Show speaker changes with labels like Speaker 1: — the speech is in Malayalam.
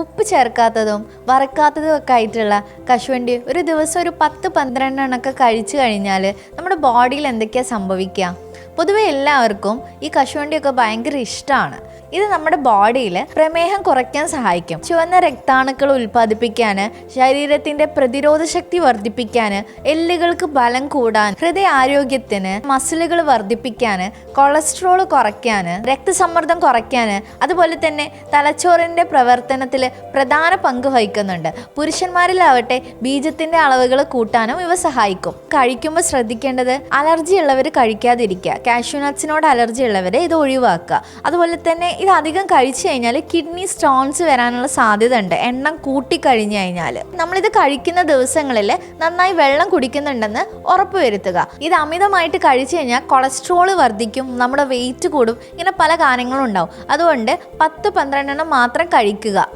Speaker 1: ഉപ്പ് ചേർക്കാത്തതും വറക്കാത്തതും ഒക്കെ ആയിട്ടുള്ള കശുവണ്ടി ഒരു ദിവസം ഒരു പത്ത് പന്ത്രണ്ടെണ്ണമൊക്കെ കഴിച്ചു കഴിഞ്ഞാൽ നമ്മുടെ ബോഡിയിൽ എന്തൊക്കെയാണ് സംഭവിക്കുക? പൊതുവെ എല്ലാവർക്കും ഈ കശുവണ്ടിയൊക്കെ ഭയങ്കര ഇഷ്ടമാണ് ഇത് നമ്മുടെ ബോഡിയിൽ പ്രമേഹം കുറയ്ക്കാൻ സഹായിക്കും. ചുവന്ന രക്താണുക്കൾ ഉൽപ്പാദിപ്പിക്കാൻ ശരീരത്തിന്റെ പ്രതിരോധ ശക്തി വർദ്ധിപ്പിക്കാൻ എല്ലുകൾക്ക് ബലം കൂടാൻ ഹൃദയ ആരോഗ്യത്തിന് മസിലുകൾ വർദ്ധിപ്പിക്കാൻ കൊളസ്ട്രോൾ കുറയ്ക്കാൻ രക്തസമ്മർദ്ദം കുറയ്ക്കാൻ അതുപോലെ തന്നെ തലച്ചോറിന്റെ പ്രവർത്തനത്തിൽ പ്രധാന പങ്ക് വഹിക്കുന്നുണ്ട്. പുരുഷന്മാരിലാവട്ടെ ബീജത്തിന്റെ അളവുകൾ കൂട്ടാനും ഇവ സഹായിക്കും. കഴിക്കുമ്പോൾ ശ്രദ്ധിക്കേണ്ടത് അലർജി ഉള്ളവർ കഴിക്കാതിരിക്കുക കാഷ്യൂ നട്ട്സിനോട് അലർജി ഉള്ളവരെ ഇത് ഒഴിവാക്കുക. അതുപോലെ തന്നെ ഇത് അധികം കഴിച്ചു കഴിഞ്ഞാൽ കിഡ്നി സ്റ്റോൺസ് വരാനുള്ള സാധ്യത ഉണ്ട് എണ്ണം കൂട്ടിക്കഴിഞ്ഞു കഴിഞ്ഞാൽ നമ്മളിത് കഴിക്കുന്ന ദിവസങ്ങളിൽ നന്നായി വെള്ളം കുടിക്കുന്നുണ്ടെന്ന് ഉറപ്പുവരുത്തുക ഇത് അമിതമായിട്ട് കഴിച്ചു കഴിഞ്ഞാൽ കൊളസ്ട്രോൾ വർദ്ധിക്കും നമ്മുടെ വെയിറ്റ് കൂടും ഇങ്ങനെ പല കാര്യങ്ങളും ഉണ്ടാവും അതുകൊണ്ട് പത്ത് പന്ത്രണ്ടെണ്ണം മാത്രം കഴിക്കുക.